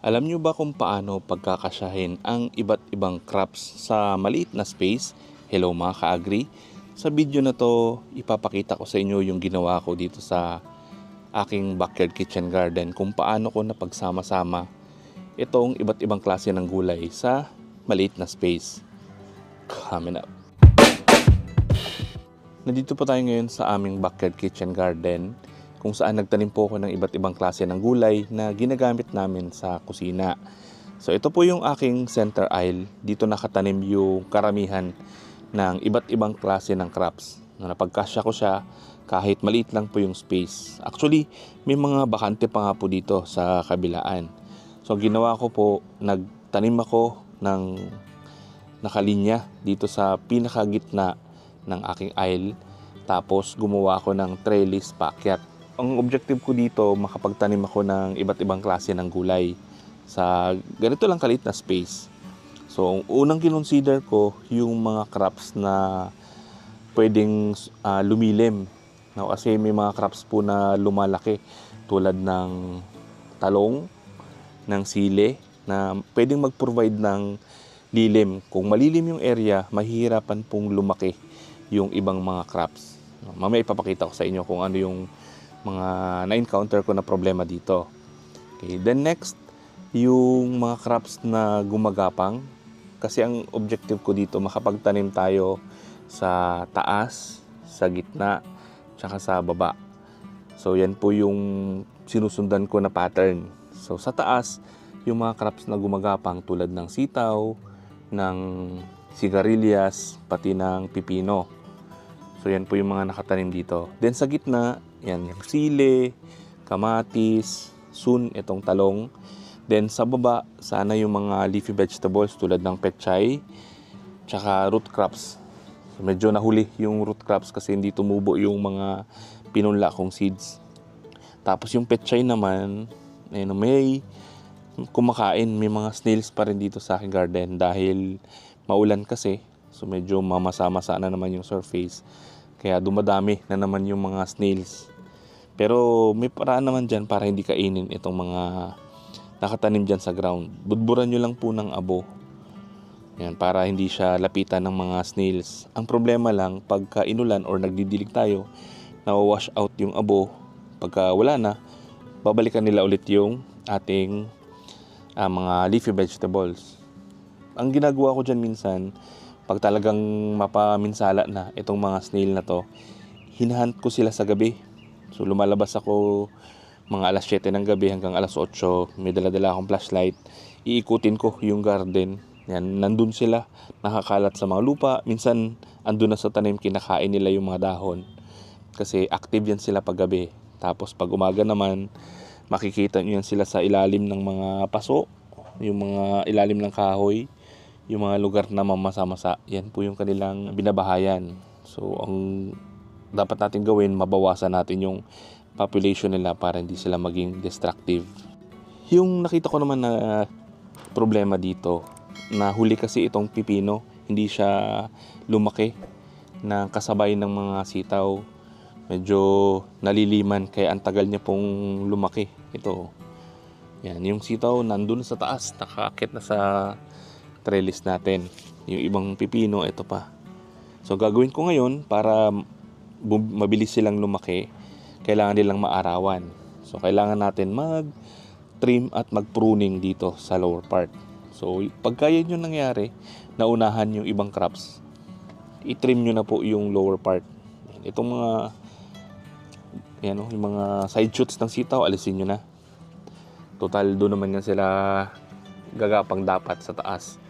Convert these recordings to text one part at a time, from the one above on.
Alam nyo ba kung paano pagkakasyahin ang iba't ibang crops sa maliit na space? Hello mga ka-agri. Sa video na to, ipapakita ko sa inyo yung ginawa ko dito sa aking backyard kitchen garden kung paano ko napagsama-sama itong iba't ibang klase ng gulay sa maliit na space. Coming up. Nandito po tayo ngayon sa aming backyard kitchen garden kung saan nagtanim po ako ng iba't ibang klase ng gulay na ginagamit namin sa kusina. So ito po yung aking center aisle. Dito nakatanim yung karamihan ng iba't ibang klase ng crops. Na napagkasya ko siya kahit maliit lang po yung space. Actually, may mga bakante pa nga po dito sa kabilaan. So ginawa ko po, nagtanim ako ng nakalinya dito sa pinakagitna ng aking aisle. Tapos gumawa ako ng trellis paakyat ang objective ko dito, makapagtanim ako ng iba't ibang klase ng gulay sa ganito lang kalit na space. So, ang unang kinonsider ko yung mga crops na pwedeng ah, lumilim. No, kasi may mga crops po na lumalaki tulad ng talong, ng sile, na pwedeng mag-provide ng lilim. Kung malilim yung area, mahihirapan pong lumaki yung ibang mga crops. Mamaya ipapakita ko sa inyo kung ano yung mga na-encounter ko na problema dito. Okay, then next, yung mga crops na gumagapang. Kasi ang objective ko dito, makapagtanim tayo sa taas, sa gitna, tsaka sa baba. So yan po yung sinusundan ko na pattern. So sa taas, yung mga crops na gumagapang tulad ng sitaw, ng sigarilyas, pati ng pipino. So yan po yung mga nakatanim dito. Then sa gitna, yan yung sile, kamatis, sun, itong talong. Then sa baba, sana yung mga leafy vegetables tulad ng pechay, tsaka root crops. So, medyo nahuli yung root crops kasi hindi tumubo yung mga pinunla kong seeds. Tapos yung pechay naman, ayun, may kumakain, may mga snails pa rin dito sa aking garden dahil maulan kasi. So medyo mamasa-masa na naman yung surface. Kaya dumadami na naman yung mga snails. Pero may paraan naman dyan para hindi kainin itong mga nakatanim dyan sa ground. Budburan nyo lang po ng abo. Yan, para hindi siya lapitan ng mga snails. Ang problema lang, pagka inulan or nagdidilig tayo, na-wash out yung abo. Pagka wala na, babalikan nila ulit yung ating ah, mga leafy vegetables. Ang ginagawa ko dyan minsan, pag talagang mapaminsala na itong mga snail na to, hinahunt ko sila sa gabi. So lumalabas ako mga alas 7 ng gabi hanggang alas 8, may dala-dala akong flashlight. Iikutin ko yung garden. Yan, nandun sila, nakakalat sa mga lupa. Minsan, andun na sa tanim, kinakain nila yung mga dahon. Kasi active yan sila pag gabi. Tapos pag umaga naman, makikita nyo yan sila sa ilalim ng mga paso, yung mga ilalim ng kahoy, yung mga lugar na mamasa-masa. Yan po yung kanilang binabahayan. So, ang dapat natin gawin, mabawasan natin yung population nila para hindi sila maging destructive. Yung nakita ko naman na problema dito, na huli kasi itong pipino, hindi siya lumaki na kasabay ng mga sitaw. Medyo naliliman kaya ang tagal niya pong lumaki. Ito. Yan, yung sitaw nandun sa taas, nakakit na sa trellis natin. Yung ibang pipino, ito pa. So gagawin ko ngayon para mabilis silang lumaki, kailangan nilang maarawan. So kailangan natin mag trim at mag pruning dito sa lower part. So pagka yan yung nangyari, naunahan yung ibang crops, i-trim nyo na po yung lower part. Itong mga yan, oh, yung mga side shoots ng sitaw, alisin nyo na. Total, doon naman yan sila gagapang dapat sa taas.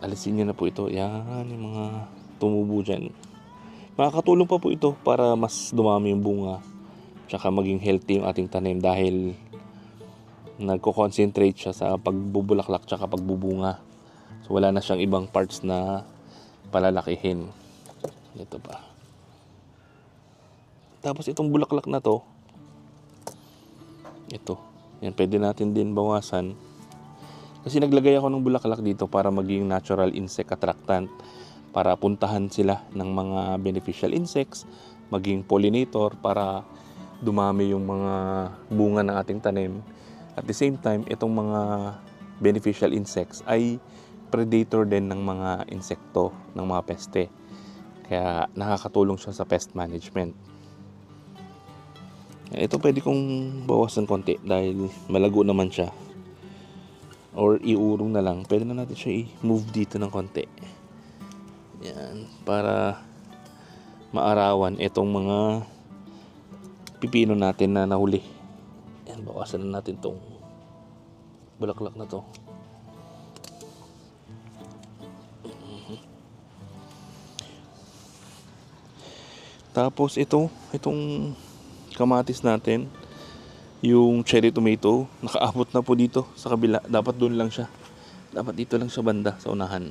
Alisin nyo na po ito. Yan, yung mga tumubo dyan. Makakatulong pa po ito para mas dumami yung bunga. Tsaka maging healthy yung ating tanim dahil nagko-concentrate siya sa pagbubulaklak tsaka pagbubunga. So wala na siyang ibang parts na palalakihin. Ito pa. Tapos itong bulaklak na to, ito. Yan, pwede natin din bawasan. Kasi naglagay ako ng bulaklak dito para maging natural insect attractant. Para puntahan sila ng mga beneficial insects, maging pollinator para dumami yung mga bunga ng ating tanim At the same time, itong mga beneficial insects ay predator din ng mga insekto, ng mga peste. Kaya nakakatulong siya sa pest management. Ito pwede kong bawasan konti dahil malago naman siya. Or iurong na lang. Pwede na natin siya i-move dito ng konti. Yan. Para maarawan itong mga pipino natin na nahuli. Yan. Bawasan na natin tong bulaklak na to. Tapos ito, itong kamatis natin, yung cherry tomato, nakaabot na po dito sa kabila. Dapat doon lang siya. Dapat dito lang siya banda sa unahan.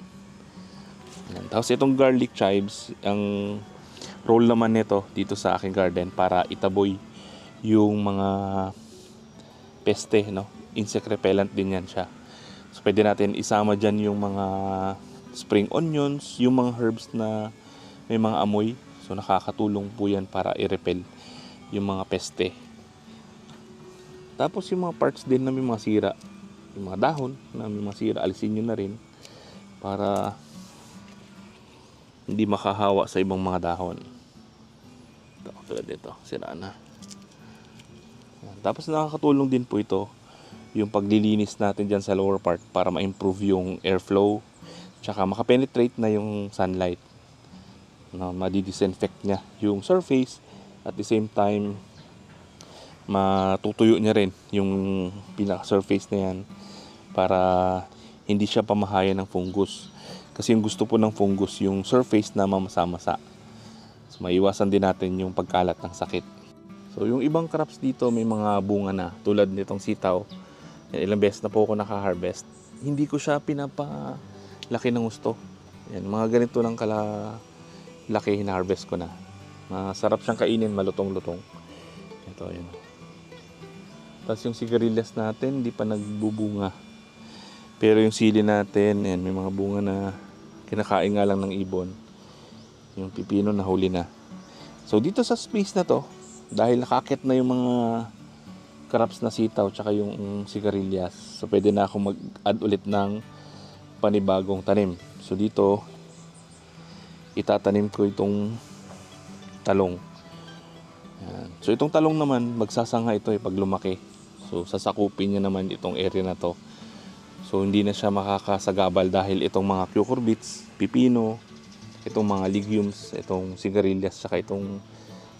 Yan. Tapos itong garlic chives, ang role naman nito dito sa aking garden para itaboy yung mga peste, no? Insect repellent din yan siya. So pwede natin isama dyan yung mga spring onions, yung mga herbs na may mga amoy. So nakakatulong po yan para i-repel yung mga peste. Tapos yung mga parts din na may mga sira, yung mga dahon na may mga sira, alisin nyo na rin para hindi makahawa sa ibang mga dahon. Ito, tulad dito, sira na. Tapos nakakatulong din po ito yung paglilinis natin dyan sa lower part para ma-improve yung airflow tsaka makapenetrate na yung sunlight na madi-disinfect niya yung surface at the same time matutuyo niya rin yung pinaka surface na yan para hindi siya pamahayan ng fungus. Kasi yung gusto po ng fungus yung surface na mamasa-masa. So maiwasan din natin yung pagkalat ng sakit. So yung ibang crops dito may mga bunga na tulad nitong sitaw. Yan, ilang beses na po ako naka-harvest. Hindi ko siya pinapalaki ng gusto. Yan, mga ganito lang kala laki hina-harvest ko na. Masarap siyang kainin malutong-lutong. Ito yun tapos yung sigarilyas natin, hindi pa nagbubunga. Pero yung sili natin, yan, may mga bunga na kinakain nga lang ng ibon. Yung pipino na huli na. So dito sa space na to, dahil nakakit na yung mga crops na sitaw tsaka yung sigarilyas, so pwede na ako mag-add ulit ng panibagong tanim. So dito, itatanim ko itong talong. Yan. So itong talong naman, magsasanga ito eh pag lumaki. So sasakupin niya naman itong area na to. So hindi na siya makakasagabal dahil itong mga cucurbits, pipino, itong mga legumes, itong sigarilyas, saka itong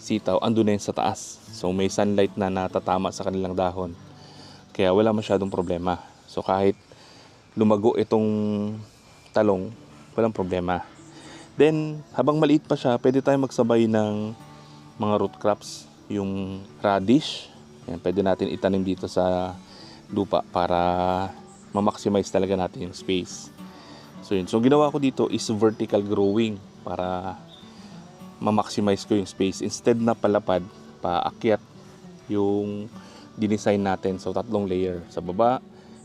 sitaw, ando na yun sa taas. So may sunlight na natatama sa kanilang dahon. Kaya wala masyadong problema. So kahit lumago itong talong, walang problema. Then, habang maliit pa siya, pwede tayo magsabay ng mga root crops. Yung radish, yan, pwede natin itanim dito sa lupa para ma-maximize talaga natin yung space. So yun. So ginawa ko dito is vertical growing para ma-maximize ko yung space. Instead na palapad, paakyat yung dinesign natin. So tatlong layer. Sa baba,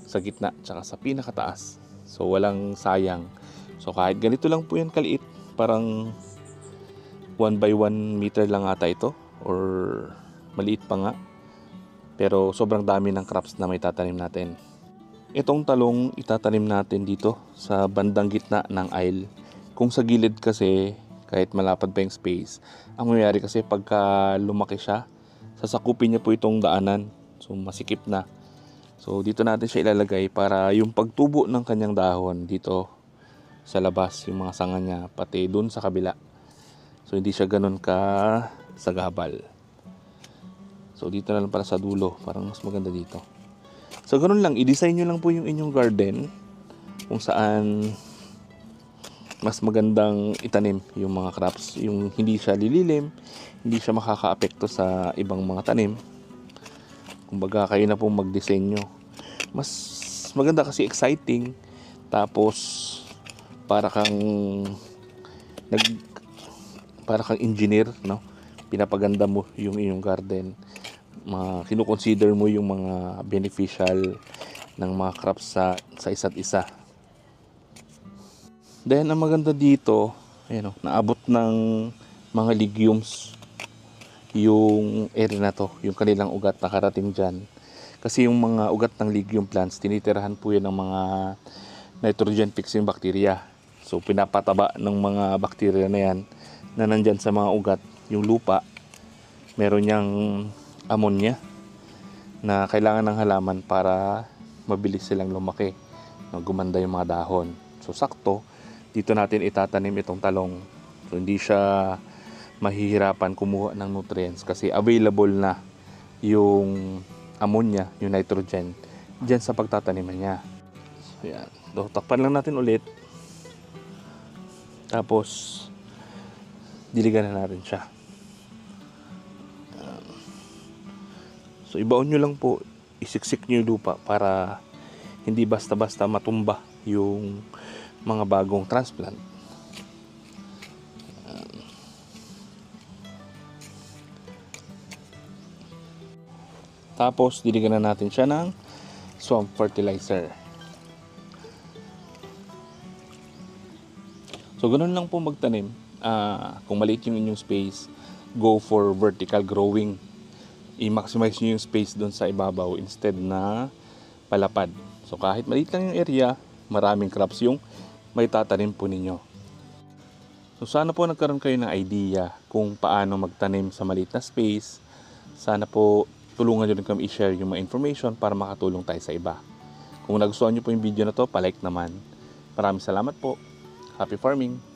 sa gitna, tsaka sa pinakataas. So walang sayang. So kahit ganito lang po yan kaliit, parang 1 by 1 meter lang ata ito or maliit pa nga. Pero sobrang dami ng crops na may tatanim natin. Itong talong itatanim natin dito sa bandang gitna ng aisle. Kung sa gilid kasi kahit malapad pa yung space, ang mangyayari kasi pagka lumaki siya, sasakupin niya po itong daanan. So masikip na. So dito natin siya ilalagay para yung pagtubo ng kanyang dahon dito sa labas, yung mga sanga niya, pati dun sa kabila. So hindi siya ganun ka sagabal. So dito na lang para sa dulo, parang mas maganda dito. So ganun lang, i-design nyo lang po yung inyong garden kung saan mas magandang itanim yung mga crops. Yung hindi siya lililim, hindi siya makaka-apekto sa ibang mga tanim. Kumbaga kayo na po mag-design nyo. Mas maganda kasi exciting. Tapos para kang nag para kang engineer, no? Pinapaganda mo yung inyong garden. Mga kino-consider mo yung mga beneficial ng mga crops sa sa isa't isa. Then ang maganda dito, ayun, oh, naabot ng mga legumes yung area na to, yung kanilang ugat nakarating dyan. Kasi yung mga ugat ng legume plants, tinitirahan po yan ng mga nitrogen fixing bacteria. So pinapataba ng mga bacteria na yan na nandyan sa mga ugat, yung lupa, meron niyang ammonia na kailangan ng halaman para mabilis silang lumaki. No, gumanda yung mga dahon. So sakto, dito natin itatanim itong talong. So hindi siya mahihirapan kumuha ng nutrients kasi available na yung ammonia, yung nitrogen dyan sa pagtataniman niya. So yan. So, takpan lang natin ulit. Tapos diligan na natin siya. So ibaon nyo lang po, isiksik nyo yung lupa para hindi basta-basta matumba yung mga bagong transplant. Tapos diligan na natin siya ng swamp fertilizer. So ganun lang po magtanim. Ah, kung maliit yung inyong space, go for vertical growing. I-maximize nyo yung space doon sa ibabaw instead na palapad. So kahit maliit lang yung area, maraming crops yung may tatanim po ninyo. So sana po nagkaroon kayo ng idea kung paano magtanim sa maliit na space. Sana po tulungan nyo rin kami i-share yung mga information para makatulong tayo sa iba. Kung nagustuhan nyo po yung video na to, palike naman. Maraming salamat po. Happy farming!